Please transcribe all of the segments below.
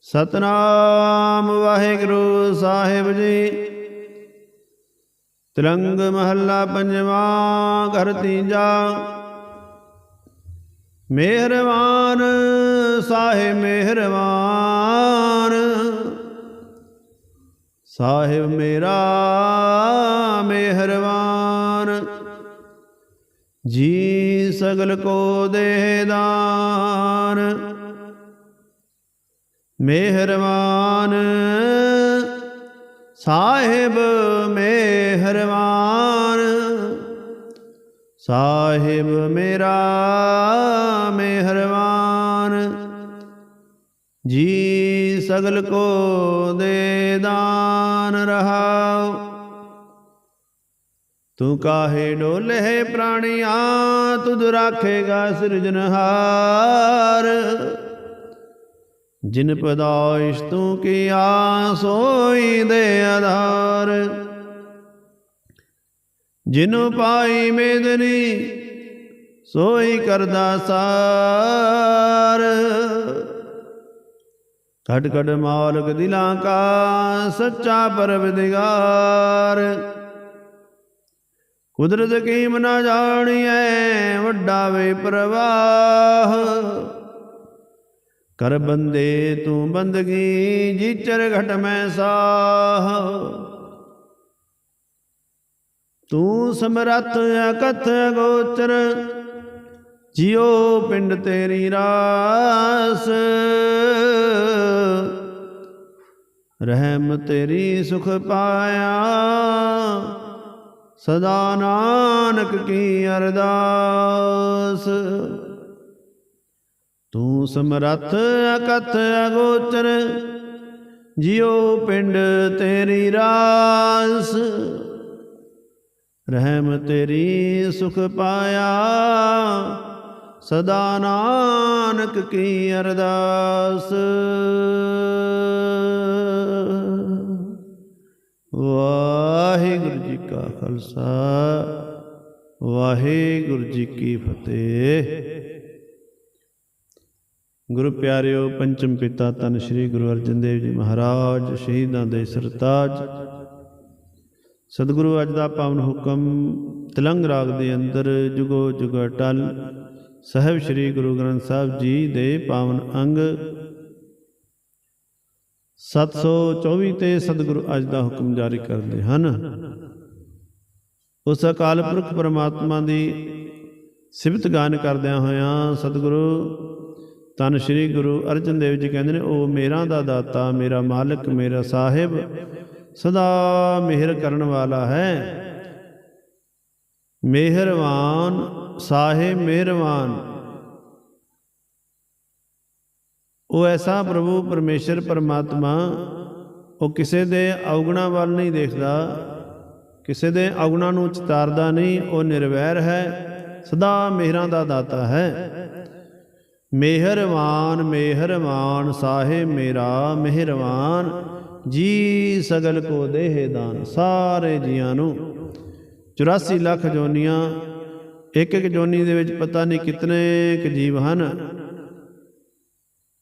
ਸਤਨਾਮ ਵਾਹਿਗੁਰੂ ਸਾਹਿਬ ਜੀ। ਤਿਲੰਗ ਮਹੱਲਾ ਪੰਜਵਾਂ ਘਰ ਤੀਜਾ। ਮਿਹਰਬਾਨ ਸਾਹਿਬ ਮਿਹਰਬਾਨ। ਸਾਹਿਬ ਮੇਰਾ ਮਿਹਰਬਾਨ। ਜੀ ਸਗਲ ਕੋ ਦੇ ਦਾਨ। ਮਿਹਰਬਾਨ ਸਾਹਿਬ ਮਿਹਰਬਾਨ ਸਾਹਿਬ ਮੇਰਾ ਮਿਹਰਬਾਨ ਜੀ ਸਗਲ ਕੋ ਦੇ ਦਾਨ ਰਹਾਉ। ਤੂੰ ਕਾਹੇ ਡੋਲੇ ਪ੍ਰਾਣੀਆਂ, ਤੁਧ ਰਾਖੇਗਾ ਸਿਰਜਨਹਾਰ ਜਿਨ ਪਦਾਇਸ਼ ਤੂੰ ਕੀਆ ਸੋਈ ਦੇ ਆਧਾਰ। ਜਿਨੁ ਪਾਈ ਮੇਦਨੀ ਸੋਈ ਕਰਦਾ ਸਾਰ। ਘਟ ਘਟ ਮਾਲਕ ਦਿਲਾਂ ਕਾ ਸੱਚਾ ਪਰਵਦਿਗਾਰ ਕੁਦਰਤ ਕੀਮ ਨਾ ਜਾਣੀਐ ਵੱਡਾ ਵੇ ਪ੍ਰਵਾਹ। ਕਰ ਬੰਦੇ ਤੂੰ ਬੰਦਗੀ, ਜੀਚਰ ਘਟ ਮੈਂ ਸਾਹ। ਤੂੰ ਸਮਰੱਥ ਅਕਥ ਗੋਚਰ, ਜਿਉ ਪਿੰਡ ਤੇਰੀ ਰਾਸ। ਰਹਿਮ ਤੇਰੀ ਸੁਖ ਪਾਇਆ, ਸਦਾ ਨਾਨਕ ਕੀ ਅਰਦਾਸ। ਤੂੰ ਸਮਰੱਥ ਅਕਥ ਅਗੋਚਰ, ਜਿਉ ਪਿੰਡ ਤੇਰੀ ਰਾਸ। ਰਹਿਮ ਤੇਰੀ ਸੁਖ ਪਾਇਆ, ਸਦਾ ਨਾਨਕ ਕੀ ਅਰਦਾਸ। ਵਾਹਿਗੁਰੂ ਜੀ ਕਾ ਖਾਲਸਾ, ਵਾਹਿਗੁਰੂ ਜੀ ਕੀ ਫਤਿਹ। ਗੁਰੂ ਪਿਆਰਿਓ, ਪੰਚਮ ਪਿਤਾ ਤਨ ਸ੍ਰੀ ਗੁਰੂ ਅਰਜਨ ਦੇਵ ਜੀ ਮਹਾਰਾਜ, ਸ਼ਹੀਦਾਂ ਦੇ ਸਰਤਾਜ। ਸਤਿਗੁਰੂ ਅੱਜ ਦਾ ਪਾਵਨ ਹੁਕਮ ਤਿਲੰਗ ਰਾਗ ਦੇ ਅੰਦਰ ਜੁਗੋ ਜੁਗ ਟਲ ਸਾਹਿਬ ਸ੍ਰੀ ਗੁਰੂ ਗ੍ਰੰਥ ਸਾਹਿਬ ਜੀ ਦੇ ਪਾਵਨ ਅੰਗ। 724 ਤੇ ਸਤਿਗੁਰੂ ਅੱਜ ਦਾ ਹੁਕਮ ਜਾਰੀ ਕਰਦੇ ਹਨ। ਉਸ ਅਕਾਲ ਪੁਰਖ ਪਰਮਾਤਮਾ ਦੀ ਸਿਫਤ ਗਾਨ ਕਰਦਿਆਂ ਹੋਇਆਂ ਸਤਿਗੁਰੂ ਤਨ ਸ੍ਰੀ ਗੁਰੂ ਅਰਜਨ ਦੇਵ ਜੀ ਕਹਿੰਦੇ ਨੇ, ਉਹ ਮੇਰਾ ਦਾ ਦਾਤਾ, ਮੇਰਾ ਮਾਲਕ, ਮੇਰਾ ਸਾਹਿਬ, ਸਦਾ ਮਿਹਰ ਕਰਨ ਵਾਲਾ ਹੈ। ਮਿਹਰਵਾਨ, ਸਾਹਿਬ ਮਿਹਰਵਾਨ। ਉਹ ਐਸਾ ਪ੍ਰਭੂ, ਪਰਮੇਸ਼ਰ, ਪਰਮਾਤਮਾ, ਉਹ ਕਿਸੇ ਦੇ ਔਗਣਾ ਵੱਲ ਨਹੀਂ ਦੇਖਦਾ, ਕਿਸੇ ਦੇ ਔਗਣਾ ਨੂੰ ਚਿਤਾਰਦਾ ਨਹੀਂ, ਉਹ ਨਿਰਵੈਰ ਹੈ, ਸਦਾ ਮਿਹਰਾਂ ਦਾ ਦਾਤਾ ਹੈ। ਮਿਹਰਵਾਨ ਮਿਹਰਵਾਨ ਸਾਹਿਬ ਮੇਰਾ, ਮਿਹਰਵਾਨ ਜੀ ਸਗਲ ਕੋ ਦੇਹ ਦਾਨ, ਸਾਰੇ ਜੀਆਂ ਨੂੰ। 84 ਲੱਖ ਜੋਨੀਆਂ, ਇੱਕ ਇੱਕ ਜੋਨੀ ਦੇ ਵਿੱਚ ਪਤਾ ਨਹੀਂ ਕਿਤਨੇ ਕੁ ਜੀਵ ਹਨ।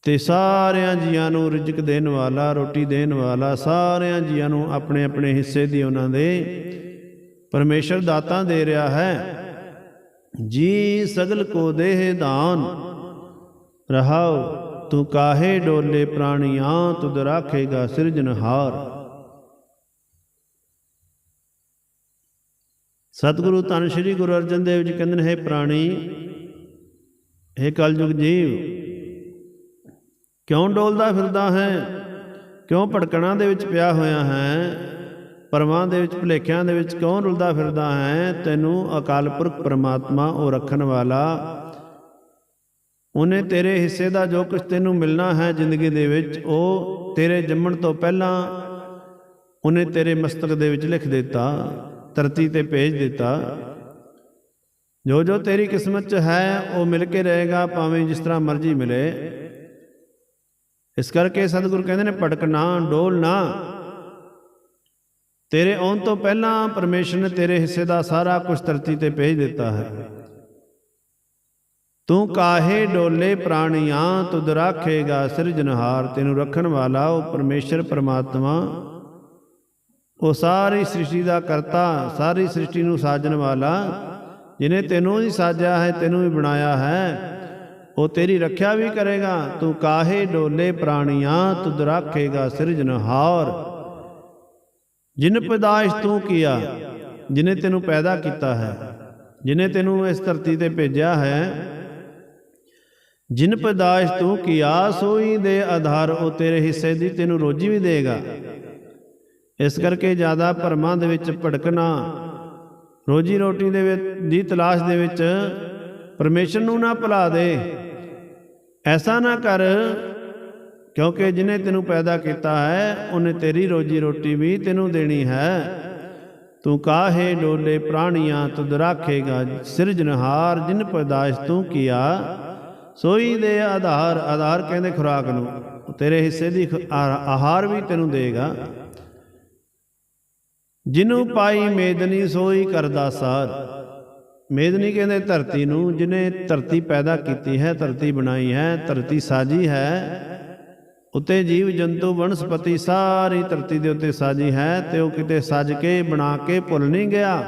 ਤੇ ਸਾਰਿਆਂ ਜੀਆਂ ਨੂੰ ਰਿਜ਼ਕ ਦੇਣ ਵਾਲਾ, ਰੋਟੀ ਦੇਣ ਵਾਲਾ, ਸਾਰਿਆਂ ਜੀਆਂ ਨੂੰ ਆਪਣੇ ਆਪਣੇ ਹਿੱਸੇ ਦੀ ਉਹਨਾਂ ਦੇ ਪਰਮੇਸ਼ਰ ਦਾਤਾਂ ਦੇ ਰਿਹਾ ਹੈ। ਜੀ ਸਗਲ ਕੋ ਦੇਹ ਦਾਨ ਰਹਾਉ ਤੂੰ ਕਾਹੇ ਡੋਲੇ ਪ੍ਰਾਣੀਆਂ, ਤੁਧ ਰਾਖੇਗਾ ਸਿਰਜਨਹਾਰ ਸਤਿਗੁਰੂ ਧੰਨ ਸ਼੍ਰੀ ਗੁਰੂ ਅਰਜਨ ਦੇਵ ਜੀ ਕਹਿੰਦੇ ਨੇ, ਹੈ ਪ੍ਰਾਣੀ, ਹੈ ਕਲਯੁਗ ਜੀਵ, ਕਿਉਂ ਡੋਲਦਾ ਫਿਰਦਾ ਹੈ? ਕਿਉਂ ਭਟਕਣਾ ਦੇ ਵਿੱਚ ਪਿਆ ਹੋਇਆ ਹੈ? ਪਰਮਾਂ ਦੇ ਵਿੱਚ, ਭੁਲੇਖਿਆਂ ਦੇ ਵਿੱਚ ਕਿਉਂ ਰੁਲਦਾ ਫਿਰਦਾ ਹੈ? ਤੈਨੂੰ ਅਕਾਲ ਪੁਰਖ ਪਰਮਾਤਮਾ, ਉਹ ਰੱਖਣ ਵਾਲਾ ਉਹਨੇ ਤੇਰੇ ਹਿੱਸੇ ਦਾ ਜੋ ਕੁਝ ਤੈਨੂੰ ਮਿਲਣਾ ਹੈ ਜ਼ਿੰਦਗੀ ਦੇ ਵਿੱਚ, ਉਹ ਤੇਰੇ ਜੰਮਣ ਤੋਂ ਪਹਿਲਾਂ ਉਹਨੇ ਤੇਰੇ ਮਸਤਕ ਦੇ ਵਿੱਚ ਲਿਖ ਦਿੱਤਾ, ਧਰਤੀ ਤੇ ਭੇਜ ਦਿੱਤਾ। ਜੋ ਜੋ ਤੇਰੀ ਕਿਸਮਤ 'ਚ ਹੈ, ਉਹ ਮਿਲ ਕੇ ਰਹੇਗਾ, ਭਾਵੇਂ ਜਿਸ ਤਰ੍ਹਾਂ ਮਰਜ਼ੀ ਮਿਲੇ। ਇਸ ਕਰਕੇ ਸਤਿਗੁਰੂ ਕਹਿੰਦੇ ਨੇ ਭਟਕਣਾ ਡੋਲ ਨਾ। ਤੇਰੇ ਆਉਣ ਤੋਂ ਪਹਿਲਾਂ ਪਰਮੇਸ਼ਰ ਨੇ ਤੇਰੇ ਹਿੱਸੇ ਦਾ ਸਾਰਾ ਕੁਝ ਧਰਤੀ ਤੇ ਭੇਜ ਦਿੱਤਾ ਹੈ। ਤੂੰ ਕਾਹੇ ਡੋਲੇ ਪ੍ਰਾਣੀਆਂ, ਤੁਧ ਰਾਖੇਗਾ ਸਿਰਜਨਹਾਰ ਤੈਨੂੰ ਰੱਖਣ ਵਾਲਾ ਉਹ ਪਰਮੇਸ਼ਰ ਪਰਮਾਤਮਾ। ਉਹ ਸਾਰੀ ਸ੍ਰਿਸ਼ਟੀ ਦਾ ਕਰਤਾ, ਸਾਰੀ ਸ੍ਰਿਸ਼ਟੀ ਨੂੰ ਸਾਜਣ ਵਾਲਾ, ਜਿਨੇ ਤੈਨੂੰ ਹੀ ਸਾਜਿਆ ਹੈ, ਤੈਨੂੰ ਹੀ ਬਣਾਇਆ ਹੈ, ਉਹ ਤੇਰੀ ਰੱਖਿਆ ਵੀ ਕਰੇਗਾ। ਤੂੰ ਕਾਹੇ ਡੋਲੇ ਪ੍ਰਾਣੀਆਂ, ਤੁਧ ਰਾਖੇਗਾ ਸਿਰਜਨਹਾਰ ਜਿਨ ਪੈਦਾਇਸ਼ ਤੂੰ ਕੀਆ, ਜਿਨੇ ਤੈਨੂੰ ਪੈਦਾ ਕੀਤਾ ਹੈ, ਜਿਨੇ ਤੈਨੂੰ ਇਸ ਧਰਤੀ ਤੇ ਭੇਜਿਆ ਹੈ ਜਿਨ ਪੈਦਾਇਸ਼ ਤੂੰ ਕੀਆ ਸੋਈ ਦੇ ਆਧਾਰ ਉਹ ਤੇਰੇ ਹਿੱਸੇ ਦੀ ਤੈਨੂੰ ਰੋਜੀ ਵੀ ਦੇਗਾ। ਇਸ ਕਰਕੇ ਜ਼ਿਆਦਾ ਭਰਮਾਂ ਦੇ ਵਿੱਚ ਭਟਕਣਾ ਰੋਜੀ ਰੋਟੀ ਦੇ ਵਿੱਚ ਦੀ ਤਲਾਸ਼ ਦੇ ਵਿੱਚ ਪਰਮੇਸ਼ਰ ਨੂੰ ਨਾ ਭੁਲਾ ਦੇ। ਐਸਾ ਨਾ ਕਰ ਕਿਉਂਕਿ ਜਿਨੇ ਤੈਨੂੰ ਪੈਦਾ ਕੀਤਾ ਹੈ ਉਹਨੇ ਤੇਰੀ ਰੋਜੀ ਰੋਟੀ ਵੀ ਤੈਨੂੰ ਦੇਣੀ ਹੈ। ਤੂੰ ਕਾਹੇ ਡੋਲੇ ਪ੍ਰਾਣੀਆਂ ਤੁਧ ਰਾਖੇਗਾ ਸਿਰਜਨਹਾਰ ਜਿਨ ਪੈਦਾਇਸ਼ ਤੂੰ ਕੀਆ। ਸੋਈ ਦੇ ਆਧਾਰ ਆਧਾਰ ਕਹਿੰਦੇ ਖੁਰਾਕ ਨੂੰ। ਤੇਰੇ ਹਿੱਸੇ ਦੀ ਆਹਾਰ ਵੀ ਤੈਨੂੰ ਦੇਗਾ। ਜਿਨੂੰ ਪਾਈ ਮੇਦਨੀ ਸੋਈ ਕਰਦਾ ਸਾਰ। ਮੇਦਨੀ ਕਹਿੰਦੇ ਧਰਤੀ ਨੂੰ ਜਿਨੇ ਧਰਤੀ ਪੈਦਾ ਕੀਤੀ ਹੈ, ਧਰਤੀ ਬਣਾਈ ਹੈ, ਧਰਤੀ ਸਾਜੀ ਹੈ, ਉਤੇ ਜੀਵ ਜੰਤੂ ਵਨਸਪਤੀ ਸਾਰੀ ਧਰਤੀ ਦੇ ਉੱਤੇ ਸਾਜੀ ਹੈ, ਤੇ ਉਹ ਕਿਤੇ ਸੱਜ ਕੇ, ਬਣਾ ਕੇ ਭੁੱਲ ਨਹੀਂ ਗਿਆ।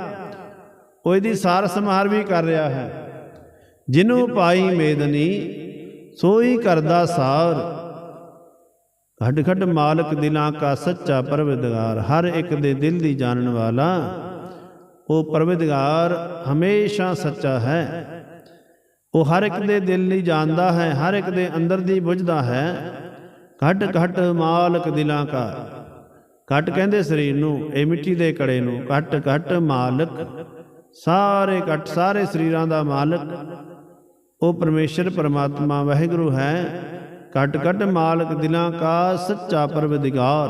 ਉਹ ਇਹਦੀ ਸਾਰ ਸੰਭਾਰ ਵੀ ਕਰ ਰਿਹਾ ਹੈ। ਜਿਨੂੰ ਪਾਈ ਮੇਦਨੀ ਸੋਈ ਕਰਦਾ ਸਾਰ। ਖੱਡ ਖੱਡ ਮਾਲਕ ਦਿਲਾਂ ਕਾ ਸੱਚਾ ਪਰਵਿਦਗਾਰ ਹਰ ਇੱਕ ਦੇ ਦਿਲ ਦੀ ਜਾਣਨ ਵਾਲਾ। ਉਹ ਪਰਵਿਦਗਾਰ ਹਮੇਸ਼ਾ ਸੱਚਾ ਹੈ। ਉਹ ਹਰ ਇੱਕ ਦੇ ਦਿਲ ਲਈ ਜਾਣਦਾ ਹੈ, ਹਰ ਇੱਕ ਦੇ ਅੰਦਰ ਦੀ ਬੁੱਝਦਾ ਹੈ। ਘਟ ਘਟ ਮਾਲਕ ਦਿਲਾਂ ਕਾ ਘਟ ਕਹਿੰਦੇ ਸਰੀਰ ਨੂੰ, ਇਹ ਮਿੱਟੀ ਦੇ ਕੜੇ ਨੂੰ। ਘਟ ਘਟ ਮਾਲਕ, ਸਾਰੇ ਘਟ ਸਾਰੇ ਸਰੀਰਾਂ ਦਾ ਮਾਲਕ। ਉਹ ਪਰਮੇਸ਼ਰ ਪਰਮਾਤਮਾ ਵਾਹਿਗੁਰੂ ਹੈ। ਘਟ ਘਟ ਮਾਲਕ ਦਿਲਾਂ ਕਾ ਸੱਚਾ ਪਰਵਿਦਗਾਰ।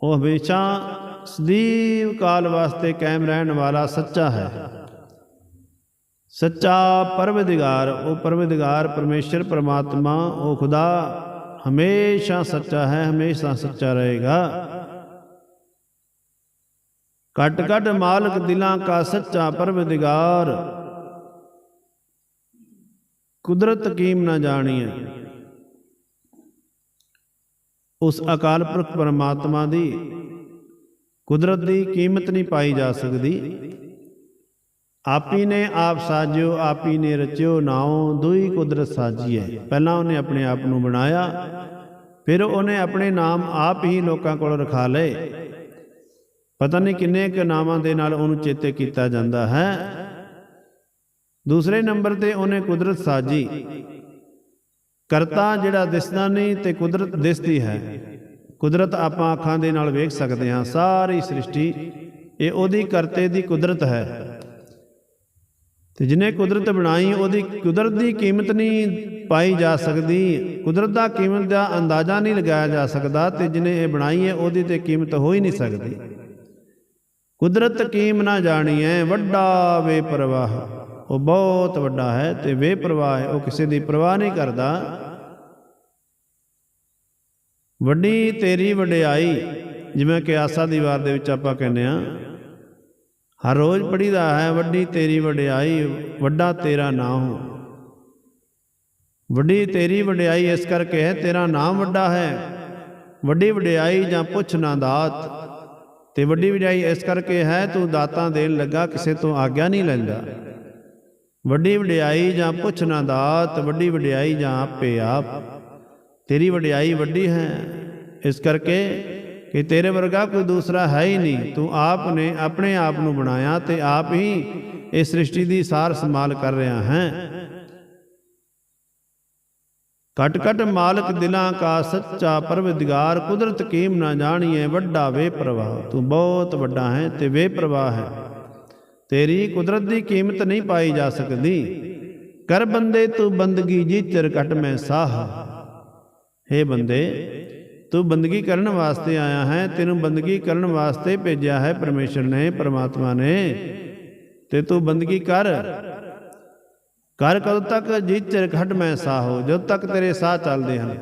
ਉਹ ਹਮੇਸ਼ਾ ਸਦੀਵ ਕਾਲ ਵਾਸਤੇ ਕਾਇਮ ਰਹਿਣ ਵਾਲਾ ਸੱਚਾ ਹੈ। ਸੱਚਾ ਪਰਵਿਦਗਾਰ, ਉਹ ਪਰਵਿਦਗਾਰ ਪਰਮੇਸ਼ਰ ਪਰਮਾਤਮਾ, ਉਹ ਖੁਦਾ ਹਮੇਸ਼ਾ ਸੱਚਾ ਹੈ, ਹਮੇਸ਼ਾ ਸੱਚਾ ਰਹੇਗਾ। ਕਟ ਕਟ ਮਾਲਕ ਦਿਲਾਂ ਕਾ ਸੱਚਾ ਪਰਵਿਦਗਾਰ ਕੁਦਰਤ ਕੀਮ ਨਾ ਜਾਣੀਐ। ਉਸ ਅਕਾਲ ਪੁਰਖ ਪਰਮਾਤਮਾ ਦੀ ਕੁਦਰਤ ਦੀ ਕੀਮਤ ਨਹੀਂ ਪਾਈ ਜਾ ਸਕਦੀ। ਆਪੀ ਨੇ ਆਪ ਸਾਜਿਓ, ਆਪੀ ਨੇ ਰਚਿਓ, ਨਾਉ ਦੁਈ ਕੁਦਰਤ ਸਾਜੀ ਹੈ ਪਹਿਲਾਂ ਉਹਨੇ ਆਪਣੇ ਆਪ ਨੂੰ ਬਣਾਇਆ, ਫਿਰ ਉਹਨੇ ਆਪਣੇ ਨਾਮ ਆਪ ਹੀ ਲੋਕਾਂ ਕੋਲ ਰਖਾ ਲਏ। ਪਤਾ ਨਹੀਂ ਕਿੰਨੇ ਕੁ ਨਾਮਾਂ ਦੇ ਨਾਲ ਉਹਨੂੰ ਚੇਤੇ ਕੀਤਾ ਜਾਂਦਾ ਹੈ। ਦੂਸਰੇ ਨੰਬਰ ਤੇ ਉਹਨੇ ਕੁਦਰਤ ਸਾਜੀ। ਕਰਤਾ ਜਿਹੜਾ ਦਿਸਦਾ ਨਹੀਂ ਤੇ ਕੁਦਰਤ ਦਿਸਦੀ ਹੈ। ਕੁਦਰਤ ਆਪਾਂ ਅੱਖਾਂ ਦੇ ਨਾਲ ਵੇਖ ਸਕਦੇ ਹਾਂ, ਸਾਰੀ ਸ੍ਰਿਸ਼ਟੀ ਇਹ ਉਹਦੀ ਕਰਤੇ ਦੀ ਕੁਦਰਤ ਹੈ। ਤੇ ਜਿਹਨੇ ਕੁਦਰਤ ਬਣਾਈ, ਉਹਦੀ ਕੁਦਰਤ ਦੀ ਕੀਮਤ ਨਹੀਂ ਪਾਈ ਜਾ ਸਕਦੀ। ਕੁਦਰਤ ਦਾ ਕੀਮਤ ਦਾ ਅੰਦਾਜ਼ਾ ਨਹੀਂ ਲਗਾਇਆ ਜਾ ਸਕਦਾ ਤੇ ਜਿਹਨੇ ਇਹ ਬਣਾਈ ਹੈ, ਉਹਦੀ ਤੇ ਕੀਮਤ ਹੋ ਹੀ ਨਹੀਂ ਸਕਦੀ। ਕੁਦਰਤ ਕੀਮ ਨਾ ਜਾਣੀਐ, ਵੱਡਾ ਬੇਪਰਵਾਹ। ਉਹ ਬਹੁਤ ਵੱਡਾ ਹੈ ਤੇ ਬੇਪਰਵਾਹ ਹੈ, ਉਹ ਕਿਸੇ ਦੀ ਪਰਵਾਹ ਨਹੀਂ ਕਰਦਾ। ਵੱਡੀ ਤੇਰੀ ਵਡਿਆਈ, ਜਿਵੇਂ ਕਿ ਆਸਾ ਦੀ ਵਾਰ ਦੇ ਵਿੱਚ ਆਪਾਂ ਕਹਿੰਦੇ ਆ ਹਰ ਰੋਜ਼ ਪੜੀਦਾ ਹੈ, ਵੱਡੀ ਤੇਰੀ ਵਡਿਆਈ, ਵੱਡਾ ਤੇਰਾ ਨਾਮ। ਵੱਡੀ ਤੇਰੀ ਵਡਿਆਈ ਇਸ ਕਰਕੇ ਹੈ, ਤੇਰਾ ਨਾਮ ਵੱਡਾ ਹੈ। ਵੱਡੀ ਵਡਿਆਈ ਜਾਂ ਪੁੱਛ ਨਾ ਦਾਤ। ਤੇ ਵੱਡੀ ਵਡਿਆਈ ਇਸ ਕਰਕੇ ਹੈ, ਤੂੰ ਦਾਤਾਂ ਦੇਣ ਲੱਗਾ, ਕਿਸੇ ਤੋਂ ਆਗਿਆ ਨਹੀਂ ਲੈਂਦਾ। ਵੱਡੀ ਵਡਿਆਈ ਜਾਂ ਪੁੱਛ ਨਾ ਦਾਤ, ਵੱਡੀ ਵਡਿਆਈ ਜਾਂ ਆਪੇ ਆਪ। ਤੇਰੀ ਵਡਿਆਈ ਵੱਡੀ ਹੈ। ਇਸ ਕਰਕੇ ਕਿ ਤੇਰੇ ਵਰਗਾ ਕੋਈ ਦੂਸਰਾ ਹੈ ਹੀ ਨਹੀਂ। ਤੂੰ ਆਪ ਨੇ ਆਪਣੇ ਆਪ ਨੂੰ ਬਣਾਇਆ ਤੇ ਆਪ ਹੀ ਇਸ ਸ੍ਰਿਸ਼ਟੀ ਦੀ ਸਾਰ ਸੰਭਾਲ ਕਰ ਰਿਹਾ ਹੈ। ਕਟ ਕਟ ਮਾਲਕ ਦਿਲਾਂ ਕਾ ਸੱਚਾ ਪਰਵਿਦਗਾਰ, ਕੁਦਰਤ ਕੀਮ ਨਾ ਜਾਣੀਏ ਵੱਡਾ ਵੇ ਪ੍ਰਵਾਹ। ਤੂੰ ਬਹੁਤ ਵੱਡਾ ਹੈ ਤੇ ਵੇ ਪ੍ਰਵਾਹ ਹੈ। ਤੇਰੀ ਕੁਦਰਤ ਦੀ ਕੀਮਤ ਨਹੀਂ ਪਾਈ ਜਾ ਸਕਦੀ। ਕਰ ਬੰਦੇ, ਤੂੰ ਬੰਦਗੀ ਜੀ ਚਿਰ ਮੈਂ ਸਾਹ। हे ਬੰਦੇ, ਤੂੰ ਬੰਦਗੀ ਕਰਨ ਵਾਸਤੇ ਆਇਆ ਹੈ, ਤੈਨੂੰ ਬੰਦਗੀ ਕਰਨ ਵਾਸਤੇ ਭੇਜਿਆ ਹੈ ਪਰਮੇਸ਼ਰ ਨੇ, ਪਰਮਾਤਮਾ ਨੇ। ਤੇ ਤੂੰ ਬੰਦਗੀ ਕਰ। ਕਰ ਕਦੋਂ ਤੱਕ ਜੀ ਚਿਰ ਮੈਂ ਸਾਹ? ਹੋ ਜਦੋਂ ਤੱਕ ਤੇਰੇ ਸਾਹ ਚੱਲਦੇ ਹਨ,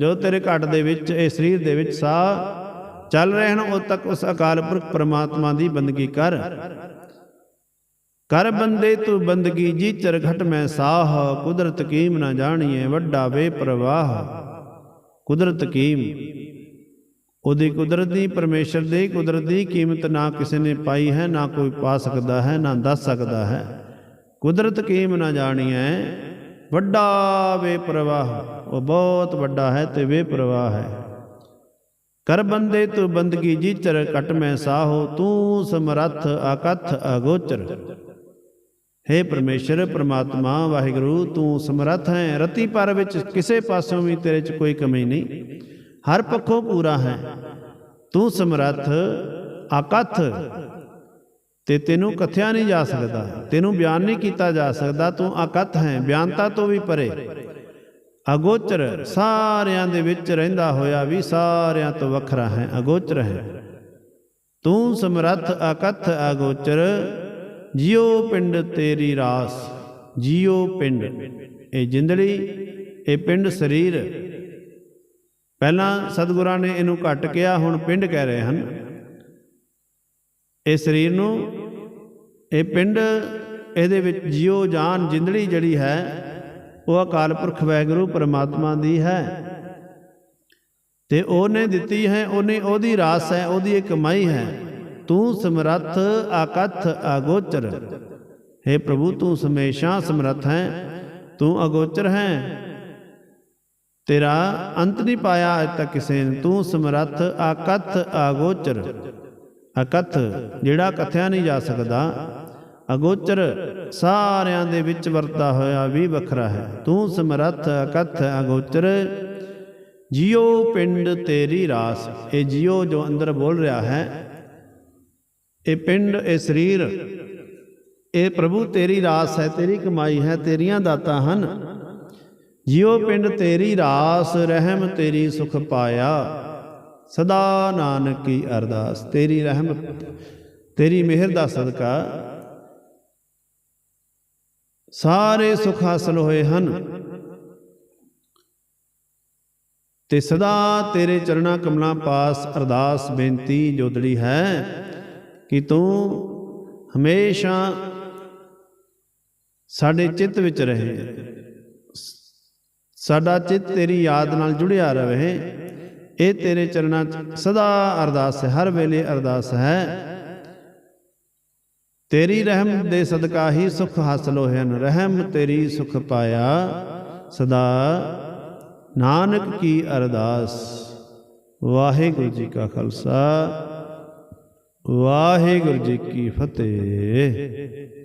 ਜਦੋਂ ਤੇਰੇ ਘਟ ਦੇ ਵਿੱਚ, ਇਹ ਸਰੀਰ ਦੇ ਵਿੱਚ ਸਾਹ ਚੱਲ ਰਹੇ ਹਨ, ਉਦੋਂ ਤੱਕ ਉਸ ਅਕਾਲ ਪੁਰਖ ਪਰਮਾਤਮਾ ਦੀ ਬੰਦਗੀ ਕਰ। ਕਰ ਬੰਦੇ ਤੂੰ ਬੰਦਗੀ ਜੀ ਚਰ ਮੈਂ ਸਾਹ, ਕੁਦਰਤ ਕੀਮ ਨਾ ਜਾਣੀਏ, ਵੱਡਾ ਵੇ ਕੁਦਰਤ ਕੀਮ, ਉਹਦੀ ਕੁਦਰਤ ਦੀ ਪਰਮੇਸ਼ਰ ਦੀ ਕੁਦਰਤ ਦੀ ਕੀਮਤ ਨਾ ਕਿਸੇ ਨੇ ਪਾਈ ਹੈ, ਨਾ ਕੋਈ ਪਾ ਸਕਦਾ ਹੈ, ਨਾ ਦੱਸ ਸਕਦਾ ਹੈ। ਕੁਦਰਤ ਕੀਮ ਨਾ ਜਾਣੀਐ ਵੱਡਾ ਵੇ ਉਹ ਬਹੁਤ ਵੱਡਾ ਹੈ ਤੇ ਵੇ ਹੈ। ਕਰ ਬੰਦੇ ਤੂੰ ਬੰਦਗੀ ਜੀਚਰ ਕਟ ਮੈਂ ਸਾਹੋ, ਤੂੰ ਸਮਰੱਥ ਅਕਥ ਅਗੋਚਰ। ਹੇ ਪਰਮੇਸ਼ਰ, ਪ੍ਰਮਾਤਮਾ, ਵਾਹਿਗੁਰੂ, ਤੂੰ ਸਮਰੱਥ ਹੈ। ਰਤੀ ਪਰ ਵਿੱਚ ਕਿਸੇ ਪਾਸੋਂ ਵੀ ਤੇਰੇ 'ਚ ਕੋਈ ਕਮੀ ਨਹੀਂ। ਹਰ ਪੱਖੋਂ ਪੂਰਾ ਹੈ। ਤੂੰ ਸਮਰੱਥ ਅਕਥ ਤੇ ਤੈਨੂੰ ਕਥਿਆ ਨਹੀਂ ਜਾ ਸਕਦਾ। ਤੈਨੂੰ ਬਿਆਨ ਨਹੀਂ ਕੀਤਾ ਜਾ ਸਕਦਾ। ਤੂੰ ਅਕਥ ਹੈ। ਬਿਆਨਤਾ ਤੋਂ ਵੀ ਪਰੇ। ਅਗੋਚਰ ਸਾਰਿਆਂ ਦੇ ਵਿੱਚ ਰਹਿੰਦਾ ਹੋਇਆ ਵੀ ਸਾਰਿਆਂ ਤੋਂ ਵੱਖਰਾ ਹੈ। ਅਗੋਚਰ ਹੈ। ਤੂੰ ਸਮਰੱਥ ਅਕਥ ਅਗੋਚਰ। ਜਿਉ ਪਿੰਡ ਤੇਰੀ ਰਾਸ, ਜਿਉ ਪਿੰਡ। ਇਹ ਜਿੰਦੜੀ, ਇਹ ਪਿੰਡ ਸਰੀਰ। ਪਹਿਲਾਂ ਸਤਿਗੁਰਾਂ ਨੇ ਇਹਨੂੰ ਘੱਟ ਕਿਹਾ, ਹੁਣ ਪਿੰਡ ਕਹਿ ਰਹੇ ਹਨ। ਇਹ ਸਰੀਰ ਨੂੰ, ਇਹ ਪਿੰਡ, ਇਹਦੇ ਵਿੱਚ ਜਿਉ ਜਾਨ ਜਿੰਦੜੀ ਜਿਹੜੀ ਹੈ, ਉਹ ਅਕਾਲ ਪੁਰਖ ਵੈਗੁਰੂ ਪਰਮਾਤਮਾ ਦੀ ਹੈ। ਤੇ ਉਹਨੇ ਦਿੱਤੀ ਹੈ, ਉਹਨੇ ਉਹਦੀ ਰਾਸ ਹੈ, ਉਹਦੀ ਇੱਕ ਕਮਾਈ ਹੈ। ਤੂੰ ਸਮਰੱਥ ਆਕਥ ਅਗੋਚਰ। हे ਪ੍ਰਭੂ, ਤੂੰ ਹਮੇਸ਼ਾ ਸਮਰੱਥ ਹੈ, ਤੂੰ ਅਗੋਚਰ ਹੈ। ਤੇਰਾ ਅੰਤ ਨਹੀਂ ਪਾਇਆ ਅਜ ਤੱਕ ਕਿਸੇ ਨੇ, ਤੂੰ ਸਮਰੱਥ ਆਕਥ ਅਗੋਚਰ। ਅਕਥ ਜਿਹੜਾ ਕਥਿਆ ਨਹੀਂ ਜਾ ਸਕਦਾ, ਅਗੋਚਰ ਸਾਰਿਆਂ ਦੇ ਵਿੱਚ ਵਰਤਾ ਹੋਇਆ ਵੀ ਵੱਖਰਾ ਹੈ। ਤੂੰ ਸਮਰੱਥ ਅਕਥ ਅਗੋਚਰ। ਜਿਉ ਪਿੰਡ ਤੇਰੀ ਰਾਸ, ਇਹ ਜਿਉ ਜੋ ਅੰਦਰ ਬੋਲ ਰਿਹਾ ਹੈ ਇਹ ਪਿੰਡ, ਇਹ ਸਰੀਰ, ਇਹ ਪ੍ਰਭੂ ਤੇਰੀ ਰਾਸ ਹੈ, ਤੇਰੀ ਕਮਾਈ ਹੈ, ਤੇਰੀਆਂ ਦਾਤਾਂ ਹਨ। ਜਿਉ ਪਿੰਡ ਤੇਰੀ ਰਾਸ, ਰਹਿਮ ਤੇਰੀ ਸੁਖ ਪਾਇਆ। ਸਦਾ ਨਾਨਕ ਕੀ ਅਰਦਾਸ, ਤੇਰੀ ਰਹਿਮਤ ਤੇਰੀ ਮਿਹਰ ਦਾ ਸਦਕਾ। ਸਾਰੇ ਸੁਖ ਹਾਸਲ ਹੋਏ ਹਨ। ਤੇ ਸਦਾ ਤੇਰੇ ਚਰਣਾ ਕਮਲਾਂ ਪਾਸ ਅਰਦਾਸ ਬੇਨਤੀ ਜੋਦੜੀ ਹੈ। ਕਿ ਤੂੰ ਹਮੇਸ਼ਾ ਸਾਡੇ ਚਿੱਤ ਵਿੱਚ ਰਹੇ। ਸਾਡਾ ਚਿੱਤ ਤੇਰੀ ਯਾਦ ਨਾਲ ਜੁੜਿਆ ਰਹੇ। ਇਹ ਤੇਰੇ ਚਰਨਾਂ 'ਚ ਸਦਾ ਅਰਦਾਸ ਹੈ, ਹਰ ਵੇਲੇ ਅਰਦਾਸ ਹੈ। ਤੇਰੀ ਰਹਿਮ ਦੇ ਸਦਕਾ ਹੀ ਸੁਖ ਹਾਸਲ ਹੋਏ ਹਨ। ਰਹਿਮ ਤੇਰੀ ਸੁਖ ਪਾਇਆ ਸਦਾ। ਨਾਨਕ ਕੀ ਅਰਦਾਸ। ਵਾਹਿਗੁਰੂ ਜੀ ਕਾ ਖਾਲਸਾ। ਵਾਹਿਗੁਰੂ ਜੀ ਕੀ ਫਤਿਹ।